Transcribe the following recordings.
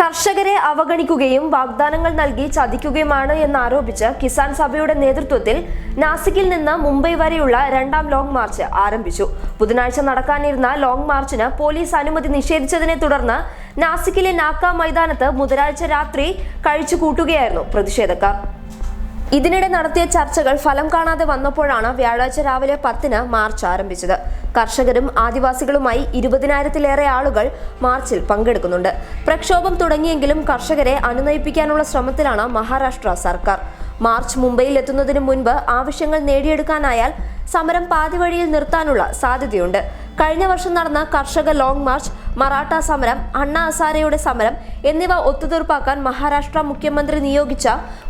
കർഷകരെ അവഗണിക്കുകയും വാഗ്ദാനങ്ങൾ നൽകി ചതിക്കുകയുമാണ് എന്നാരോപിച്ച് കിസാൻ സഭയുടെ നേതൃത്വത്തിൽ നാസിക്കിൽ നിന്ന് മുംബൈ വരെയുള്ള രണ്ടാം ലോങ് മാർച്ച് ആരംഭിച്ചു. ബുധനാഴ്ച നടക്കാനിരുന്ന ലോങ് മാർച്ചിന് പോലീസ് അനുമതി നിഷേധിച്ചതിനെ തുടർന്ന് നാസിക്കിലെ നാക്ക മൈതാനത്ത് ബുധനാഴ്ച രാത്രി കഴിച്ചു കൂട്ടുകയായിരുന്നു പ്രതിഷേധക്കാർ. ഇതിനിടെ നടത്തിയ ചർച്ചകൾ ഫലം കാണാതെ വന്നപ്പോഴാണ് വ്യാഴാഴ്ച രാവിലെ പത്തിന് മാർച്ച് ആരംഭിച്ചത്. കർഷകരും ആദിവാസികളുമായി ഇരുപതിനായിരത്തിലേറെ ആളുകൾ മാർച്ചിൽ പങ്കെടുക്കുന്നുണ്ട്. പ്രക്ഷോഭം തുടങ്ങിയെങ്കിലും കർഷകരെ അനുനയിപ്പിക്കാനുള്ള ശ്രമത്തിലാണ് മഹാരാഷ്ട്ര സർക്കാർ. മാർച്ച് മുംബൈയിൽ എത്തുന്നതിന് മുൻപ് ആവശ്യങ്ങൾ നേടിയെടുക്കാനായാൽ സമരം പാതിവഴിയിൽ നിർത്താനുള്ള സാധ്യതയുണ്ട്. കഴിഞ്ഞ വർഷം നടന്ന കർഷക ലോങ് മാർച്ച് മറാഠ സമരം അണ്ണ അസാരയുടെ സമരം എന്നിവ ഒത്തുതീർപ്പാക്കാൻ മഹാരാഷ്ട്ര മുഖ്യമന്ത്രി നിയോഗിച്ച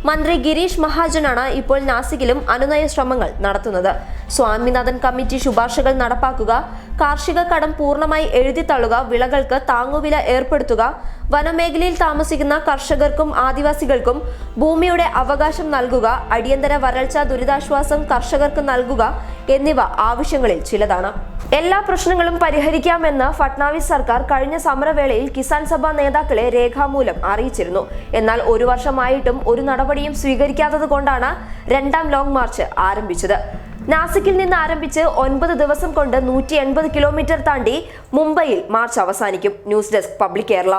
മന്ത്രി ഗിരീഷ് മഹാജനാണ് ഇപ്പോൾ നാസിക്കിലും അനുനയ ശ്രമങ്ങൾ നടത്തുന്നത്. സ്വാമിനാഥൻ കമ്മിറ്റി ശുപാർശകൾ നടപ്പാക്കുക കാർഷിക കടം പൂർണമായി എഴുതിത്തള്ളുക വിളകൾക്ക് താങ്ങുവില ഏർപ്പെടുത്തുക വനമേഖലയിൽ താമസിക്കുന്ന കർഷകർക്കും ആദിവാസികൾക്കും ഭൂമിയുടെ അവകാശം നൽകുക അടിയന്തര വരൾച്ച ദുരിതാശ്വാസം കർഷകർക്ക് നൽകുക എന്നിവ ആവശ്യങ്ങളിൽ ചിലതാണ്. എല്ലാ പ്രശ്നങ്ങളും പരിഹരിക്കാമെന്ന് ഫട്നാവിസ് സർക്കാർ കഴിഞ്ഞ സമരവേളയിൽ കിസാൻ സഭ നേതാക്കളെ രേഖാമൂലം അറിയിച്ചിരുന്നു. എന്നാൽ ഒരു വർഷമായിട്ടും ഒരു നടപടിയും സ്വീകരിക്കാത്തത് കൊണ്ടാണ് രണ്ടാം ലോങ് മാർച്ച് ആരംഭിച്ചത്. നാസിക്കിൽ നിന്ന് ആരംഭിച്ച് ഒൻപത് ദിവസം കൊണ്ട് നൂറ്റി എൺപത് കിലോമീറ്റർ താണ്ടി മുംബൈയിൽ മാർച്ച് അവസാനിക്കും. News desk public Kerala.